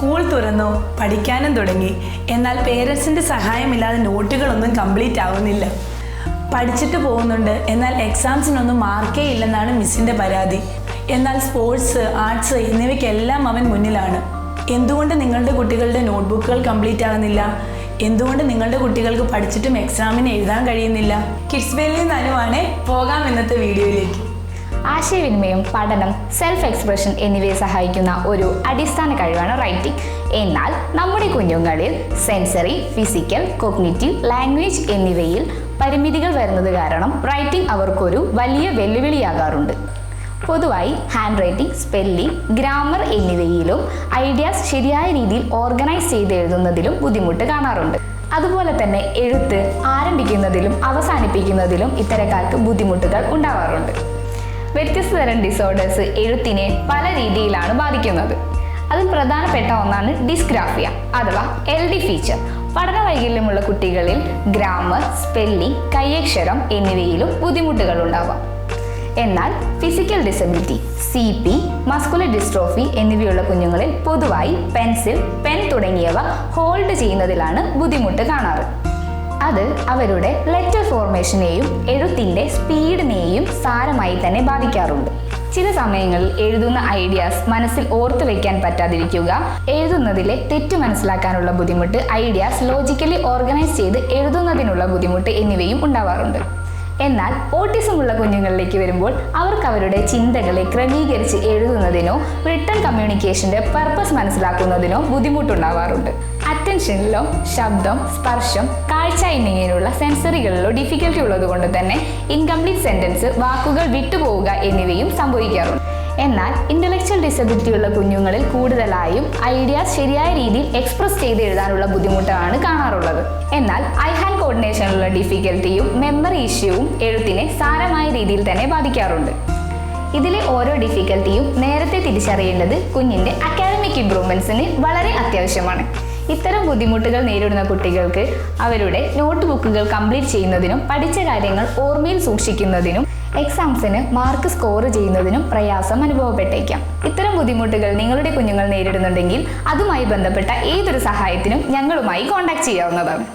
School തുറന്നു പഠിക്കാനും തുടങ്ങി. എന്നാൽ പേരൻസിന്റെ സഹായമില്ലാതെ നോട്ടുകളൊന്നും കംപ്ലീറ്റ് ആവുന്നില്ല. പഠിച്ചിട്ട് പോകുന്നുണ്ട് എന്നാൽ എക്സാംസിനൊന്നും മാർക്കേ ഇല്ലെന്നാണ് മിസ്സിന്റെ പരാതി. എന്നാൽ സ്പോർട്സ് ആർട്സ് എന്നിവയ്ക്കെല്ലാം അവൻ മുന്നിലാണ്. എന്തുകൊണ്ട് നിങ്ങളുടെ കുട്ടികളുടെ നോട്ട്ബുക്കുകൾ കംപ്ലീറ്റ് ആകുന്നില്ല എന്തുകൊണ്ട് നിങ്ങളുടെ കുട്ടികൾക്ക് പഠിച്ചിട്ടും എക്സാമിന് എഴുതാൻ കഴിയുന്നില്ല? കിഡ്സ് ബെല്ലിൽ നിന്നാലുമാണ് പോകാം ഇന്നത്തെ വീഡിയോയിലേക്ക്. ആശയവിനിമയം പഠനം സെൽഫ് എക്സ്പ്രഷൻ എന്നിവയെ സഹായിക്കുന്ന ഒരു അടിസ്ഥാന കഴിവാണ് റൈറ്റിംഗ് എന്നാൽ നമ്മുടെ കുഞ്ഞുങ്ങളിൽ സെൻസറി ഫിസിക്കൽ കൊഗ്നിറ്റീവ് ലാംഗ്വേജ് എന്നിവയിൽ പരിമിതികൾ വരുന്നത് കാരണം റൈറ്റിംഗ് അവർക്കൊരു വലിയ വെല്ലുവിളിയാകാറുണ്ട്. പൊതുവായി ഹാൻഡ് റൈറ്റിംഗ് സ്പെല്ലിംഗ് ഗ്രാമർ എന്നിവയിലും ഐഡിയാസ് ശരിയായ രീതിയിൽ ഓർഗനൈസ് ചെയ്ത് എഴുതുന്നതിലും ബുദ്ധിമുട്ട് കാണാറുണ്ട്. അതുപോലെ തന്നെ എഴുത്ത് ആരംഭിക്കുന്നതിലും അവസാനിപ്പിക്കുന്നതിലും ഇത്തരക്കാർക്ക് ബുദ്ധിമുട്ടുകൾ ഉണ്ടാവാറുണ്ട്. വ്യത്യസ്ത തരം ഡിസോർഡേഴ്സ് എഴുത്തിനെ പല രീതിയിലാണ് ബാധിക്കുന്നത്. അതിൽ പ്രധാനപ്പെട്ട ഒന്നാണ് ഡിസ്ഗ്രാഫിയ അഥവാ എൽ ഡി ഫീച്ചർ പഠന വൈകല്യമുള്ള കുട്ടികളിൽ ഗ്രാമർ സ്പെല്ലിംഗ് കയ്യക്ഷരം എന്നിവയിലും ബുദ്ധിമുട്ടുകൾ ഉണ്ടാവാം എന്നാൽ physical disability C P muscular dystrophy എന്നിവയുള്ള കുഞ്ഞുങ്ങളിൽ പൊതുവായി പെൻസിൽ പെൻ തുടങ്ങിയവ ഹോൾഡ് ചെയ്യുന്നതിലാണ് ബുദ്ധിമുട്ട് കാണാറ്. അത് അവരുടെ ലെറ്റർ ഫോർമേഷനെയും എഴുത്തിന്റെ സ്പീഡിനെയും സാരമായി തന്നെ ബാധിക്കാറുണ്ട്. ചില സമയങ്ങളിൽ എഴുതുന്ന ഐഡിയാസ് മനസ്സിൽ ഓർത്തു വെക്കാൻ പറ്റാതിരിക്കുക എഴുതുന്നതിലെ തെറ്റ് മനസ്സിലാക്കാനുള്ള ബുദ്ധിമുട്ട് ഐഡിയാസ് ലോജിക്കലി ഓർഗനൈസ് ചെയ്ത് എഴുതുന്നതിനുള്ള ബുദ്ധിമുട്ട് എന്നിവയും ഉണ്ടാവാറുണ്ട്. എന്നാൽ ഓട്ടിസം ഉള്ള കുഞ്ഞുങ്ങളിലേക്ക് വരുമ്പോൾ അവർക്ക് അവരുടെ ചിന്തകളെ ക്രമീകരിച്ച് എഴുതുന്നതിനോ റിട്ടേൺ കമ്മ്യൂണിക്കേഷന്റെ പർപ്പസ് മനസ്സിലാക്കുന്നതിനോ ബുദ്ധിമുട്ടുണ്ടാവാറുണ്ട്. അറ്റൻഷനിലോ ശബ്ദം സ്പർശം കാഴ്ച എന്നിങ്ങനെയുള്ള സെൻസറികളിലോ ഡിഫിക്കൽറ്റി ഉള്ളതുകൊണ്ട് തന്നെ ഇൻകംപ്ലീറ്റ് സെന്റൻസ് വാക്കുകൾ വിട്ടുപോവുക എന്നിവയും സംഭവിക്കാറുണ്ട്. എന്നാൽ ഇന്റലക്ച്വൽ ഡിസബിലിറ്റി ഉള്ള കുഞ്ഞുങ്ങളിൽ കൂടുതലായും ഐഡിയാസ് ശരിയായ രീതിയിൽ എക്സ്പ്രസ് ചെയ്ത് എഴുതാനുള്ള ബുദ്ധിമുട്ടാണ് കാണാറുള്ളത്. എന്നാൽ ഐ ഹാൻഡ് കോർഡിനേഷനിലുള്ള ഡിഫിക്കൽറ്റിയും മെമ്മറി ഇഷ്യൂവും എഴുത്തിനെ സാരമായ രീതിയിൽ തന്നെ ബാധിക്കാറുണ്ട്. ഇതിലെ ഓരോ ഡിഫിക്കൽറ്റിയും നേരത്തെ തിരിച്ചറിയേണ്ടത് കുഞ്ഞിന്റെ അക്കാദമിക് ഇംപ്രൂവ്മെൻസിന് വളരെ അത്യാവശ്യമാണ്. ഇത്തരം ബുദ്ധിമുട്ടുകൾ നേരിടുന്ന കുട്ടികൾക്ക് അവരുടെ നോട്ട് ബുക്കുകൾ കംപ്ലീറ്റ് ചെയ്യുന്നതിനും പഠിച്ച കാര്യങ്ങൾ ഓർമ്മയിൽ സൂക്ഷിക്കുന്നതിനും എക്സാംസിന് മാർക്ക് സ്കോർ ചെയ്യുന്നതിനും പ്രയാസം അനുഭവപ്പെട്ടേക്കാം. ഇത്തരം ബുദ്ധിമുട്ടുകൾ നിങ്ങളുടെ കുഞ്ഞുങ്ങൾ നേരിടുന്നുണ്ടെങ്കിൽ അതുമായി ബന്ധപ്പെട്ട ഏതൊരു സഹായത്തിനും ഞങ്ങളുമായി കോൺടാക്ട് ചെയ്യാവുന്നതാണ്.